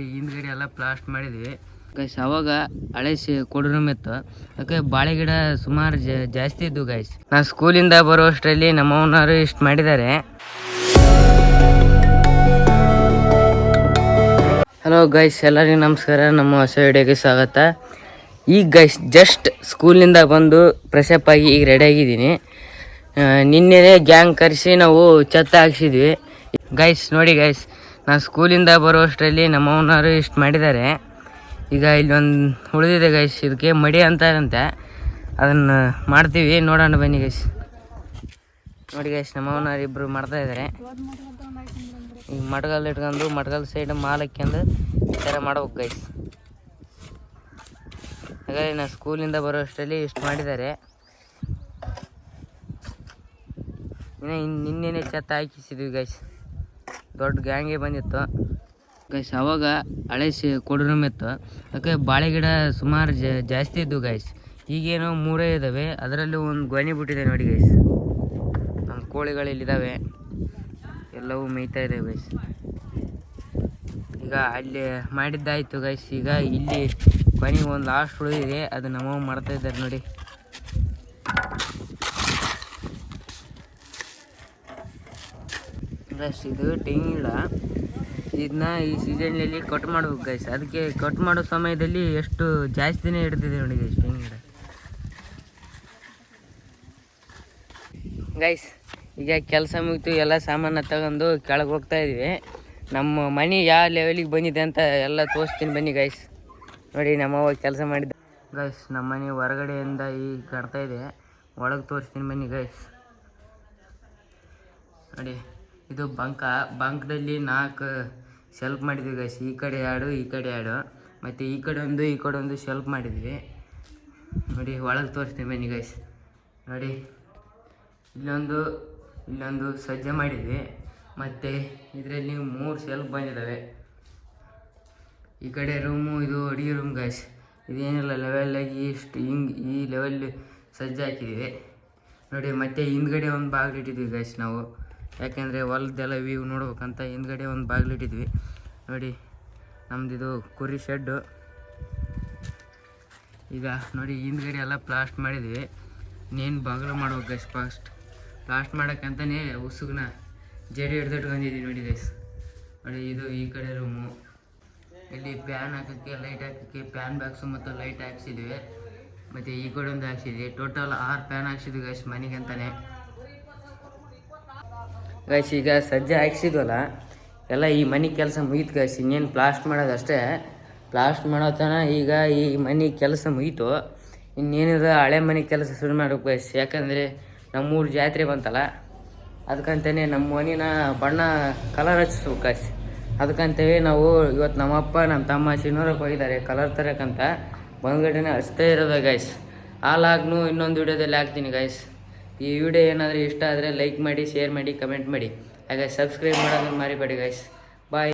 ನೋಡಿ, ಹಿಂದ್ಗಡೆ ಎಲ್ಲ ಪ್ಲಾಸ್ಟ್ ಮಾಡಿದ್ವಿ. ಗೈಸ್ ಅವಾಗ ಹಳೆ ಸಿ ಕೊಡ್ರೂಮ್ ಇತ್ತು. ಯಾಕೆ ಬಾಳೆ ಗಿಡ ಸುಮಾರು ಜಾಸ್ತಿ ಇದ್ದು ಗೈಸ್ ನಾ ಸ್ಕೂಲಿಂದ ಬರುವಷ್ಟರಲ್ಲಿ ನಮ್ಮವನವರು ಇಷ್ಟು ಮಾಡಿದ್ದಾರೆ. ಹಲೋ ಗೈಸ್ ಎಲ್ಲರಿಗೂ ನಮಸ್ಕಾರ. ನಮ್ಮ ಹೊಸ ವಿಡಿಯೋಗೆ ಸ್ವಾಗತ. ಈಗ ಗೈಸ್ ಜಸ್ಟ್ ಸ್ಕೂಲಿಂದ ಬಂದು ಫ್ರೆಶಪ್ ಆಗಿ ಈಗ ರೆಡಿ ಆಗಿದ್ದೀನಿ. ನಿನ್ನೆ ನಿನ್ನೆನೇ ಗ್ಯಾಂಗ್ ಕರೆಸಿ ನಾವು ಛತ್ತ ಹಾಕ್ಸಿದ್ವಿ. ಗೈಸ್ ನೋಡಿ ಗೈಸ್ ನಾನು ಸ್ಕೂಲಿಂದ ಬರೋ ಅಷ್ಟರಲ್ಲಿ ನಮ್ಮವನವರು ಇಷ್ಟು ಮಾಡಿದ್ದಾರೆ. ಈಗ ಇಲ್ಲೊಂದು ಉಳಿದಿದೆ ಗೈಸ್ ಇದಕ್ಕೆ ಮಡಿ ಅಂತ ಇರಂತೆ ಅದನ್ನು ಮಾಡ್ತೀವಿ, ನೋಡೋಣ ಬನ್ನಿ ಗೈಸ್ ನೋಡಿ ಗೈಸ್ ನಮ್ಮವನವ್ರು ಇಬ್ಬರು ಮಾಡ್ತಾ ಇದ್ದಾರೆ ಈಗ ಮಟ್ಗಲ್ ಇಟ್ಕೊಂಡು ಮಟ್ಗಲ್ ಸೈಡ್ ಮಾಲ್ ಹಾಕ್ಯಂಡು ಈ ಥರ ಮಾಡ್ಬೇಕು ಗೈಸ್ ಹಾಗಾಗಿ ನಾನು ಸ್ಕೂಲಿಂದ ಬರೋ ಅಷ್ಟರಲ್ಲಿ ಇಷ್ಟು ಮಾಡಿದ್ದಾರೆ. ಇನ್ನು ನಿನ್ನೆ ಛತ್ತ ಹಾಕಿಸಿದ್ವಿ ಗೈಸ್ ದೊಡ್ಡ ಗ್ಯಾಂಗೇ ಬಂದಿತ್ತು. ಗೈಸ್, ಅವಾಗ ಹಳೆ ಸಿ ಕೊಡ್ರೂಮ್ ಇತ್ತು. ಅದಕ್ಕೆ ಬಾಳೆ ಗಿಡ ಸುಮಾರು ಜಾಸ್ತಿ ಇದ್ವು ಗೈಸ್. ಈಗೇನೋ ಮೂರೇ ಇದ್ದಾವೆ ಅದರಲ್ಲಿ ಒಂದು ಗೊನೆ ಬಿಟ್ಟಿದೆ ನೋಡಿ ಗೈಸ್. ನಮ್ಮ ಕೋಳಿಗಳು ಇಲ್ಲಿದ್ದಾವೆ ಎಲ್ಲವೂ ಮೇಯ್ತಾ ಇದೆ ಗೈಸ್. ಈಗ ಅಲ್ಲಿ ಮಾಡಿದ್ದಾಯಿತು ಗೈಸ್. ಈಗ ಇಲ್ಲಿ ಕೊನೆಗೆ ಒಂದು ಲಾಸ್ಟ್ ಉಳಿದಿದೆ ಅದು ನಮ್ಮವ್ವ ಮಾಡ್ತಾ ಇದ್ದಾರೆ ನೋಡಿ. ಗೈಸ್ ಇದು ಗಿಡ ಇದನ್ನ ಈ ಸೀಸನ್ನಲ್ಲಿ ಕಟ್ ಮಾಡ್ಬೇಕು ಗೈಸ್ ಅದಕ್ಕೆ ಕಟ್ ಮಾಡೋ ಸಮಯದಲ್ಲಿ ಎಷ್ಟು ಜಾಸ್ತಿನೇ ಹಿಡ್ದಿದೆ ನೋಡಿ ಗೈಸ್ ಗಿಡ ಗೈಸ್ ಈಗ ಕೆಲಸ ಮುಗಿತು, ಎಲ್ಲ ಸಾಮಾನು ತಗೊಂಡು ಕೆಳಗೆ ಹೋಗ್ತಾ ಇದೀವಿ. ನಮ್ಮ ಮನೆ ಯಾವ ಲೆವೆಲಿಗೆ ಬಂದಿದೆ ಅಂತ ಎಲ್ಲ ತೋರಿಸ್ತೀನಿ ಬನ್ನಿ ಗೈಸ್ ನೋಡಿ ನಮ್ಮವ್ವ ಕೆಲಸ ಮಾಡಿದ್ದೆ. ಗೈಸ್ ನಮ್ಮ ಮನೆ ಹೊರಗಡೆಯಿಂದ ಈ ಕಾಣ್ತಾ ಇದೆ. ಒಳಗೆ ತೋರಿಸ್ತೀನಿ ಬನ್ನಿ ಗೈಸ್ ನೋಡಿ. ಇದು ಬಂಕ, ಬಂಕ್ದಲ್ಲಿ ನಾಲ್ಕು ಶೆಲ್ಫ್ ಮಾಡಿದ್ವಿ ಗೈಸ್ ಈ ಕಡೆ ಎರಡು, ಈ ಕಡೆ ಎರಡು. ಮತ್ತು ಈ ಕಡೆ ಒಂದು, ಈ ಕಡೆ ಒಂದು ಶೆಲ್ಫ್ ಮಾಡಿದ್ವಿ. ನೋಡಿ, ಒಳಗೆ ತೋರಿಸ್ತೀನಿ ಬನ್ನಿ ಗೈಸ್ ನೋಡಿ, ಇಲ್ಲೊಂದು ಇಲ್ಲೊಂದು ಸಜ್ಜೆ ಮಾಡಿದ್ವಿ. ಮತ್ತು ಇದರಲ್ಲಿ ಮೂರು ಶೆಲ್ಫ್ ಬಂದಿದ್ದಾವೆ ಈ ಕಡೆ ರೂಮು ಇದು ಅಡುಗೆ ರೂಮ್ ಗಾಯ್ಸ್ ಇದೇನಿಲ್ಲ ಲೆವೆಲ್ಲಾಗಿ ಇಷ್ಟು ಹಿಂಗೆ, ಈ ಲೆವೆಲ್ ಸಜ್ಜೆ ಹಾಕಿದ್ದೀವಿ ನೋಡಿ, ಮತ್ತೆ ಹಿಂದ್ಗಡೆ ಒಂದು ಬಾಗಿಲು ಇಟ್ಟಿದ್ವಿ ಗೈಸ್ ನಾವು. ಯಾಕೆಂದರೆ ಹೊಲದ್ದೆಲ್ಲ ವ್ಯೂ ನೋಡ್ಬೇಕಂತ ಹಿಂದ್ಗಡೆ ಒಂದು ಬಾಗಿಲು ಇಟ್ಟಿದ್ವಿ. ನೋಡಿ ಇದು ಕುರಿ ಶೆಡ್ಡು. ಈಗ ನೋಡಿ, ಹಿಂದ್ಗಡೆ ಎಲ್ಲ ಪ್ಲಾಸ್ಟ್ ಮಾಡಿದ್ವಿ. ನೀನು ಬಾಗಿಲು ಮಾಡ್ಬೇಕು ಗೈಸ್ ಫಾಸ್ಟ್ ಪ್ಲಾಸ್ಟ್ ಮಾಡೋಕ್ಕಂತಲೇ ಉಸುಗ್ನ ಜಡಿ ಹಿಡ್ದಿಟ್ಕೊಂಡಿದ್ದೀವಿ ನೋಡಿ ಗೈಸ್ ನೋಡಿ, ಇದು ಈ ಕಡೆ ರೂಮು ಇಲ್ಲಿ ಫ್ಯಾನ್ ಹಾಕೋಕ್ಕೆ ಲೈಟ್ ಹಾಕೋಕ್ಕೆ ಫ್ಯಾನ್ ಬಾಕ್ಸು ಮತ್ತು ಲೈಟ್ ಹಾಕ್ಸಿದ್ವಿ. ಮತ್ತು ಈ ಕಡೆ ಒಂದು ಹಾಕ್ಸಿದ್ವಿ. ಟೋಟಲ್ ಆರು ಫ್ಯಾನ್ ಹಾಕ್ಸಿದ್ವಿ ಗೈಸ್ ಮನೆಗೆ ಅಂತಾನೆ. ಗೈಸ್ ಈಗ ಸಜ್ಜೆ ಹಾಕ್ಸಿದ್ವಲ್ಲ, ಎಲ್ಲ ಈ ಮನೆ ಕೆಲಸ ಮುಗೀತು ಗಾಯ್ಸ್ ಇನ್ನೇನು ಪ್ಲಾಸ್ಟ್ ಮಾಡೋದಷ್ಟೇ. ಪ್ಲಾಸ್ಟ್ ಮಾಡೋ ತನ ಈಗ ಈ ಮನೆ ಕೆಲಸ ಮುಗೀತು. ಇನ್ನೇನಿದೆ, ಹಳೆ ಮನೆ ಕೆಲಸ ಶುರು ಮಾಡಬೇಕು ಗಾಯ್ಸ್ ಯಾಕಂದರೆ ನಮ್ಮೂರು ಜಾತ್ರೆ ಬಂತಲ್ಲ ಅದಕ್ಕಂತಲೇ ನಮ್ಮ ಮನಿನ ಬಣ್ಣ ಕಲರ್ ಹಚ್ಬೇಕು ಗಾಯ್ಸಿ ಅದಕ್ಕಂತೇಳಿ ನಾವು ಇವತ್ತು ನಮ್ಮಪ್ಪ, ನಮ್ಮ ತಮ್ಮ ಚಿನ್ನೂರಕ್ಕೆ ಹೋಗಿದ್ದಾರೆ ಕಲರ್ ತರಕ್ಕಂತ ಬಂದ್ಗಡೆನೇ ಹಚ್ತಾ ಇರೋದ ಗಾಯ್ಸ್ ಆ ಇನ್ನೊಂದು ವಿಡಿಯೋದಲ್ಲಿ ಹಾಕ್ತೀನಿ ಗೈಸ್ ಈ ವಿಡಿಯೋ ಏನಾದರೂ ಇಷ್ಟ ಆದರೆ ಲೈಕ್ ಮಾಡಿ ಶೇರ್ ಮಾಡಿ ಕಮೆಂಟ್ ಮಾಡಿ. ಹಾಗೆ ಸಬ್ಸ್ಕ್ರೈಬ್ ಮಾಡೋದನ್ನು ಮರಿಬೇಡಿ ಗೈಸ್ ಬಾಯ್